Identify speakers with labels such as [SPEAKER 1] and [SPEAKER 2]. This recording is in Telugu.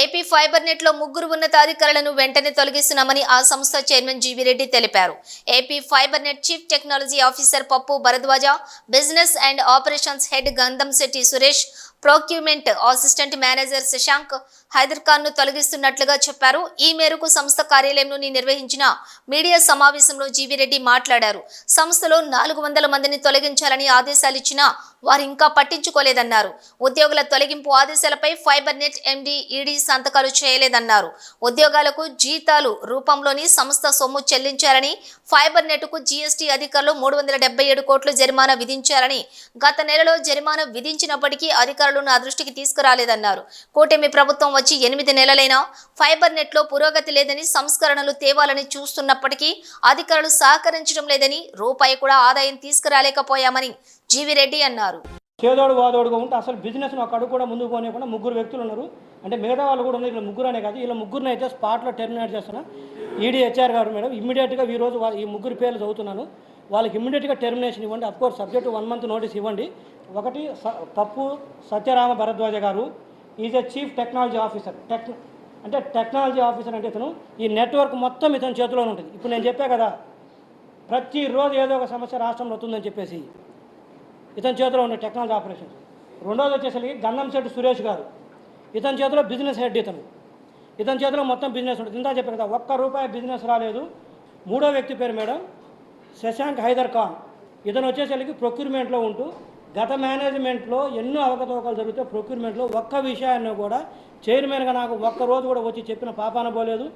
[SPEAKER 1] ఏపీ ఫైబర్ నెట్లో ముగ్గురు ఉన్నతాధికారులను వెంటనే తొలగిస్తున్నామని ఆ సంస్థ చైర్మన్ జీవీ రెడ్డి తెలిపారు. AP fiber net chief technology officer Pappu Bharadwaj business and operations head Gandham Shetty Suresh procurement assistant manager Shashank Haider ఖాన్ను తొలగిస్తున్నట్లుగా చెప్పారు. ఈ మేరకు సంస్థ కార్యాలయంలోని నిర్వహించిన మీడియా సమావేశంలో జీవిరెడ్డి మాట్లాడారు. సంస్థలో నాలుగు వందల మందిని తొలగించాలని ఆదేశాలు ఇచ్చినా వారు ఇంకా పట్టించుకోలేదన్నారు. ఉద్యోగుల తొలగింపు ఆదేశాలపై ఫైబర్ నెట్ ఎండి ఈడీ సంతకాలు చేయలేదన్నారు. ఉద్యోగాలకు జీతాలు రూపంలోని సంస్థ సొమ్ము చెల్లించారని ఫైబర్ నెట్కు జీఎస్టీ అధికారులు మూడు వందల డెబ్బై ఏడు కోట్లు జరిమానా విధించారని గత నెలలో జరిమానా విధించినప్పటికీ అధికారులు నా దృష్టికి తీసుకురాలేదన్నారు. కూటమి ప్రభుత్వం వచ్చి ఎనిమిది నెలలైనా ఫైబర్ నెట్లో పురోగతి లేదని సంస్కరణలు తేవాలని చూస్తున్నప్పటికీ అధికారులు సహకరించడం లేదని రూపాయి కూడా ఆదాయం తీసుకురాలేకపోయామని జీవిరెడ్డి అన్నారు.
[SPEAKER 2] చేదోడు వాదోడుగా ఉంటే అసలు బిజినెస్ ఒక అడుగు కూడా ముందుకు పోనీయకుండా ముగ్గురు వ్యక్తులు ఉన్నారు. అంటే మిగతా వాళ్ళు కూడా ఉన్నారు ఇలా ముగ్గురు అనే కాదు. ఇలా ముగ్గురుని అయితే స్పాట్లో టెర్మినేట్ చేస్తున్నా. ఈడీ హెచ్ఆర్ గారు మేడం ఇమ్మీడియట్గా ఈ రోజు ఈ ముగ్గురు పేర్లు చదువుతున్నాను. వాళ్ళకి ఇమ్మీడియట్గా టెర్మినేషన్ ఇవ్వండి. Of course subject one month notice ఇవ్వండి. ఒకటి స- పప్పు సత్యరామ భరద్వాజ గారు is a chief technology officer tech అంటే టెక్నాలజీ ఆఫీసర్ అంటే ఇతను ఈ నెట్వర్క్ మొత్తం ఇతని చేతిలోనే ఉంటుంది. ఇప్పుడు నేను చెప్పా కదా ప్రతిరోజు ఏదో ఒక సమస్య రాష్ట్రంలో వస్తుందని చెప్పేసి ఇతని చేతిలో ఉండే టెక్నాలజీ ఆపరేషన్స్ రెండోది వచ్చేసరికి గంధం శెట్టి సురేష్ గారు. ఇతని చేతిలో బిజినెస్ హెడ్ ఇతను. ఇతని చేతిలో మొత్తం బిజినెస్ ఉంటుంది. ఇందా చెప్పారు కదా ఒక్క రూపాయి బిజినెస్ రాలేదు. మూడో వ్యక్తి పేరు మేడం శశాంక్ హైదర్ ఖాన్. ఇతను వచ్చేసరికి ప్రొక్యూర్మెంట్లో ఉంటూ గత మేనేజ్మెంట్లో ఎన్నో అవకతవకలు జరిగితే ప్రొక్యూర్మెంట్లో ఒక్క విషయాన్ని కూడా చైర్మన్గా నాకు ఒక్క రోజు కూడా వచ్చి చెప్పిన పాపాన పోలేదు.